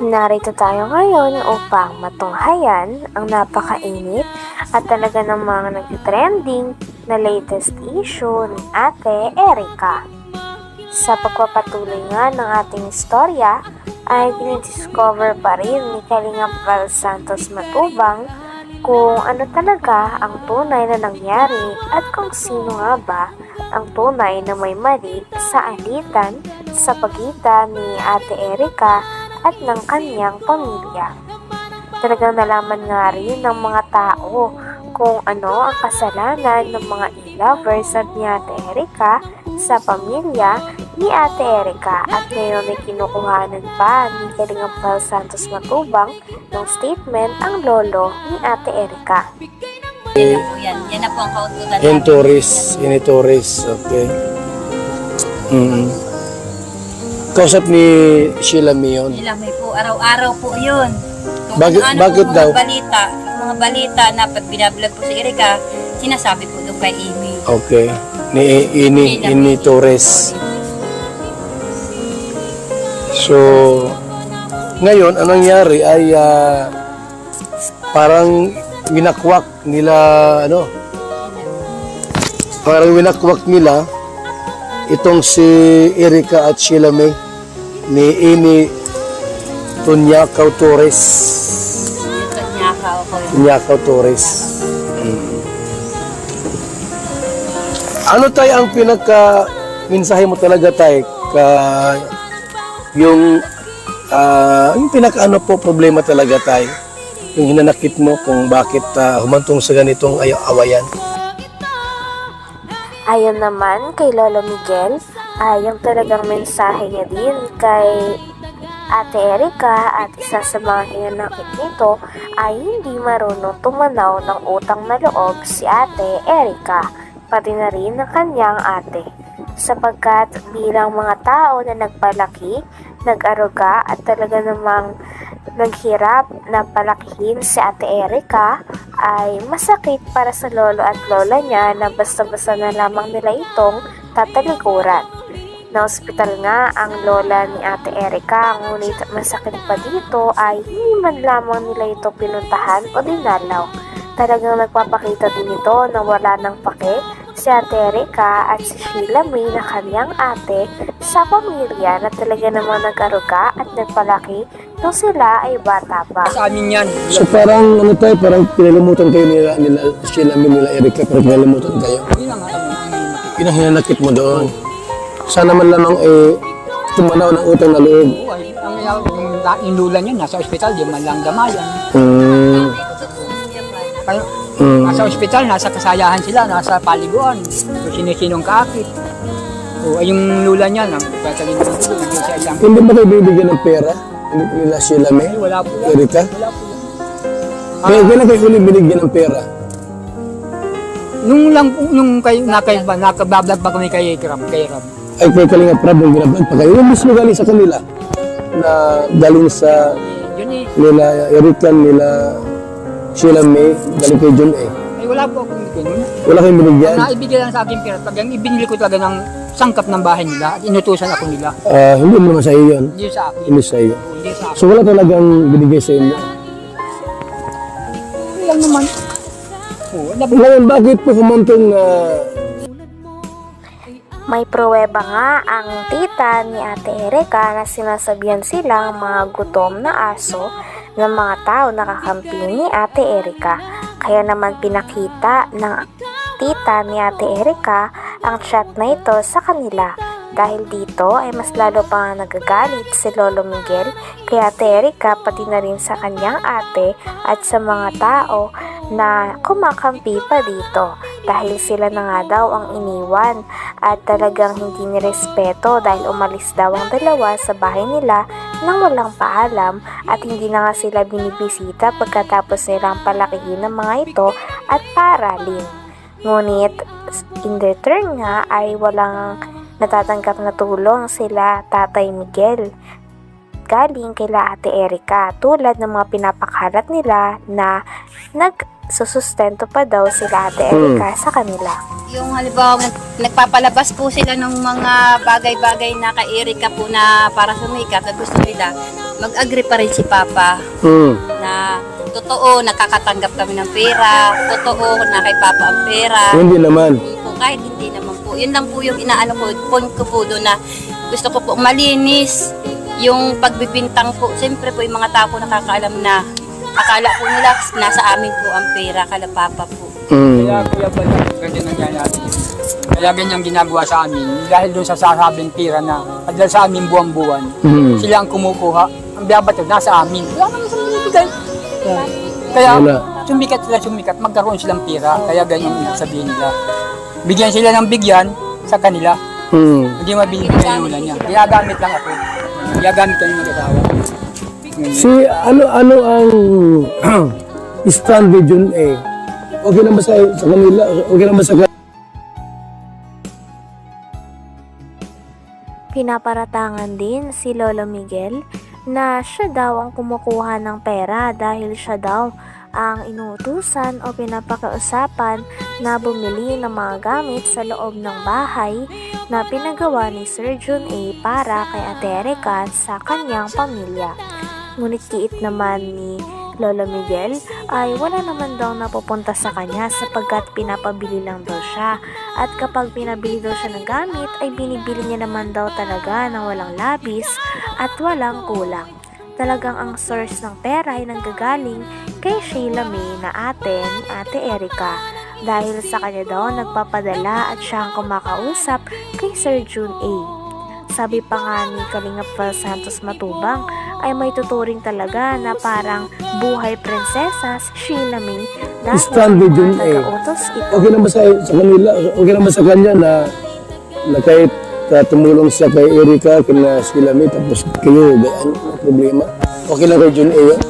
Narito tayo ngayon upang matunghayan ang napakainit at talaga ng mga nag-trending na latest issue ni Ate Erika. Sa pagpapatuloy nga ng ating istorya ay dinidiscover pa rin ni Kalingap Val Santos Matubang kung ano talaga ang tunay na nangyari at kung sino nga ba ang tunay na may mali sa alitan sa pagitan ni Ate Erika at ng kanyang pamilya. Talagang nalaman nga rin ng mga tao kung ano ang kasalanan ng mga e-lovers at ni Ate Erika sa pamilya ni Ate Erika at ngayon ay kinukuhanan pa ni Kalingap Val Santos Matubang ng statement ang lolo ni Ate Erika. Yan na po yan. Yan na po ang kautulan In tourist, in tourist, okay. Mm. Kausap ni Sheila Mion. Nila may po, araw-araw po yun. Kung Bakit- ano bakit po, daw? Mga balita, mga balita na pag binablog po si Erika, sinasabi po doon kay Amy. Okay. Ni ini ini Torres. So ngayon anong nangyari ay ah, parang winakwak nila ano parang winakwak nila itong si Erika at Sheila May ni Ini Tunyakaw Torres. Yung kanyakaw ko yun. Tunyakaw Torres. Ano tayo ang pinaka mensahe mo talaga tayo ka yung ah, yung pinaka ano po problema talaga tayo yung hinanakit mo kung bakit ah, humantong sa ganitong ay awayan. Ayon naman kay Lolo Miguel, ay yung talagang mensahe niya din kay Ate Erika at isa sa mga hinanakit nito ay hindi marunong tumanaw ng utang na loob si Ate Erika, pati na rin ng kanyang ate. Sapagkat bilang mga tao na nagpalaki, nag-aruga at talaga namang naghirap na palakihin si Ate Erika ay masakit para sa lolo at lola niya na basta-basta na lamang nila itong tatalikuran. Na ospital nga ang lola ni Ate Erika, ngunit masakit pa dito ay hindi man lamang nila ito pinuntahan o dinalaw. Talagang nagpapakita din ito na wala ng pake si Ate Erika at si Sheila May na kanyang ate sa pamilya na talaga namang nag-aruga at nagpalaki nung sila ay bata pa. sa amin yan. So parang ano tayo, parang pinalimutan kayo nila, nila Sheila May, nila Erika, parang pinalimutan kayo. Yun ang alam mo. Yun doon. Sana man lamang eh, tumanaw ng utang na loob. Buhay. Ang yung, lula niya, nasa ospital, di man lang damayan. Mm, Kaya, mm. nasa ospital, nasa kasayahan sila, nasa paliguan. Kung sinisinong kaakit. O, ay yung lula niya, nang tatalin ng nandun sa isang... Hindi ba kayo bibigyan ng pera? Hindi nila Sheila May? Ay, wala po yan. Erika? Wala po yan. Kaya kailan kayo ulit binigyan ng pera? Nung lang, nung kayo, nakay ba, nakabablog pa kami kay Ram, kay Ram. Ay, kaya kalinga problem, ginablog pa kayo. Yung mismo galing sa kanila na galing sa Eh, Yun eh, nila Erika, nila Sheila May, galing kay John eh. ay wala po akong ganun. Wala kayong binigyan? Naibigay lang sa akin pera, pag yung ibinili ko talaga ng sangkap ng bahay nila at inutusan ako nila. Ah, hindi mo naman sa iyo yun. Hindi sa akin. Hindi sa iyo. Hindi sa akin. So wala talagang binigay sa inyo. Lang naman. Oo, nab- Ngayon, bakit po kumantong na May pruweba nga ang tita ni Ate Erika na sinasabihan silang mga gutom na aso ng mga tao na kakampi ni Ate Erika. Kaya naman pinakita ng tita ni Ate Erika ang chat na ito sa kanila. Dahil dito ay mas lalo pa nga nagagalit si Lolo Miguel kay Ate Erika pati na rin sa kanyang ate at sa mga tao na kumakampi pa dito dahil sila na nga daw ang iniwan at talagang hindi nirespeto dahil umalis daw ang dalawa sa bahay nila nang walang paalam at hindi na nga sila binibisita pagkatapos nilang palakihin ng mga ito at paaralin. Ngunit in return nga ay walang natatanggap na tulong sila Tatay Miguel galing kila Ate Erika tulad ng mga pinapakalat nila na nag susustento pa daw sila Ate Hmm. Erika sa kanila. Yung halimbawa, nag- nagpapalabas po sila ng mga bagay-bagay na kay Erika po na para sumikat at gusto nila, mag-agree pa rin si Papa Mm. na totoo, nakakatanggap kami ng pera, totoo na kay Papa ang pera. Hindi naman. po, kahit hindi naman po. Yun lang po yung inaano ko, point ko po doon na gusto ko po malinis yung pagbibintang po. Siyempre po yung mga tao po nakakaalam na akala po nila nasa amin po ang pera, kala Papa po. Mm. Kaya kuya ba ganyan nangyayari. Kaya ganyan ginagawa sa amin. Dahil doon sa sasabing pira na dahil sa amin buwan-buwan. Mm. Sila ang kumukuha. Ang biyabat nasa amin. Wala naman sa binibigay. Kaya Wala. sumikat sila sumikat, magkaroon silang pira. Kaya ganyan ibig sabihin nila. Bigyan sila ng bigyan sa kanila. Mm. Hindi mabibigay yung ulan niya. Ginagamit lang ako. Ginagamit ko yung mag-asawa. Si ano ano ang stand Jun A? Okay na ba sa, sa kanila? Okay na ba sa Pinaparatangan din si Lolo Miguel na siya daw ang kumukuha ng pera dahil siya daw ang inuutusan o pinapakausapan na bumili ng mga gamit sa loob ng bahay na pinagawa ni Sir Jun A para kay Ate Erika sa kanyang pamilya. Ngunit kiit naman ni Lolo Miguel ay wala naman daw napupunta sa kanya sapagkat pinapabili lang daw siya at kapag pinabili daw siya ng gamit ay binibili niya naman daw talaga ng walang labis at walang kulang. Talagang ang source ng pera ay nanggagaling kay Sheila May na ate ni Ate Erika dahil sa kanya daw nagpapadala at siya ang kumakausap kay Sir June A. Sabi pa nga ni Kalingap Val Santos Matubang ay may tuturing talaga na parang buhay prinsesa si Sheila May dahil Stand with June A. taga-utos ito. Okay na ba sa, sa kanila? Okay na ba sa kanya na na kahit uh, tumulong siya kay Erika, kina sila may tapos kayo, ang problema? Okay lang kay Jun A yun?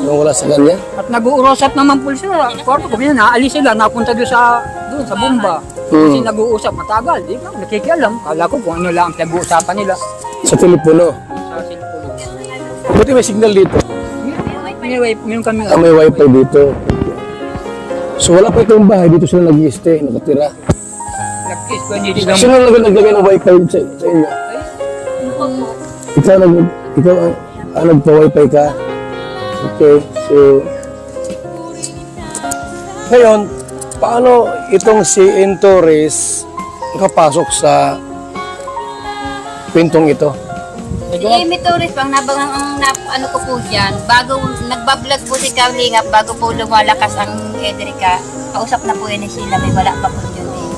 Nung wala sa kanya? At nag-uurosap naman po sila. Kwarto ko, yun, naalis sila, napunta doon sa, doon sa bomba. Kasi nag-uusap matagal, di ba? Nakikialam. Kala ko kung ano lang ang pinag-uusapan nila Sa telepono. sa cellphone. Buti may signal dito. Anyway, meron kami Ah, may wifi dito. So wala pa itong bahay, dito sila nag-stay, nakatira. nag-kiss ko, hindi lang. Sino nag naglagay ng wifi sa, sa inyo? Ikaw nag ikaw ang ah, nagpa-wifi ka. Okay, so ngayon, paano itong si. Torres nakapasok sa pintong ito? Si Amy Torres, pang nabangang ang nap, ano ko po dyan, bago nagbablog po si Kalingap, bago po lumalakas ang Erika, kausap na po yun ni Sheila, may wala pa po yun eh.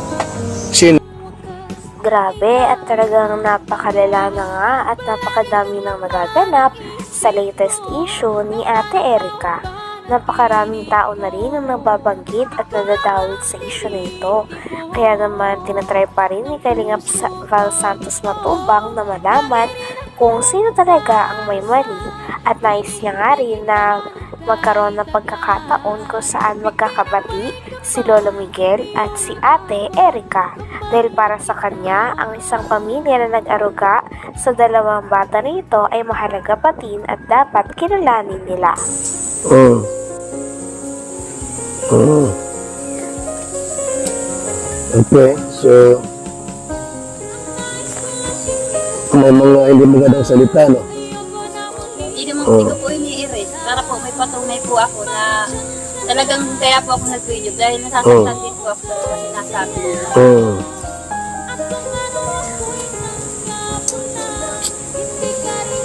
Sino? Grabe at talagang napakalala na nga at napakadami nang nagaganap sa latest issue ni Ate Erika. Napakaraming tao na rin ang nagbabanggit at nadadawit sa issue na ito. Kaya naman tinatry pa rin ni Kalingap Val Santos Matubang na malaman kung sino talaga ang may mali at nais niya nga rin na magkaroon ng pagkakataon kung saan magkakabati si Lolo Miguel at si Ate Erika dahil para sa kanya ang isang pamilya na nag-aruga sa dalawang bata nito ay mahalaga patin at dapat kilalanin nila. Oh. Oh. Okay, so may mga hindi magandang salita, no? Hindi naman Oh. ko po ini-erase, para po may patunay po ako na talagang kaya po ako nag-video dahil nasasaktan din po ako sa sinasabi nila. Oh.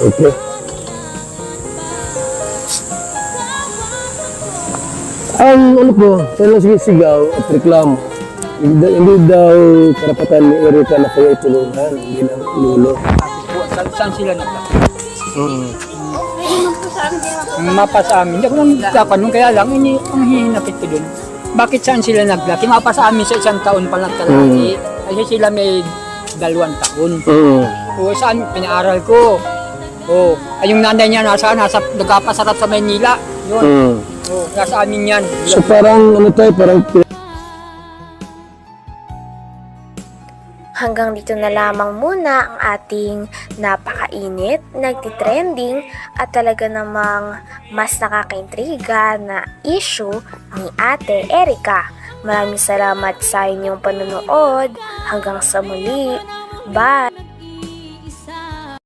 Okay. Ang ano po, kailang sige sigaw at reklamo, hindi, hindi daw karapatan ni Erika na kayo itulungan bilang lulo. Tapos po, saan, saan sila nagla? Mm. Mapa sa amin, hindi ko lang nagtatanong, kaya lang, ini, ang hihinapit ko dun. Bakit saan sila nagla? Kimapa sa amin sa isang taon pa lang kalahati. Kasi sila may dalawang taon. Mm. O saan, pinaaral ko. O, ay yung nanay niya nasa, nasa, nagkapasarap sa Maynila. Yun. Mm. O, nasa amin yan. So parang ano tayo, parang Hanggang dito na lamang muna ang ating napakainit, nagtitrending at talaga namang mas nakakaintriga na issue ni Ate Erika. Maraming salamat sa inyong panonood. Hanggang sa muli. Bye!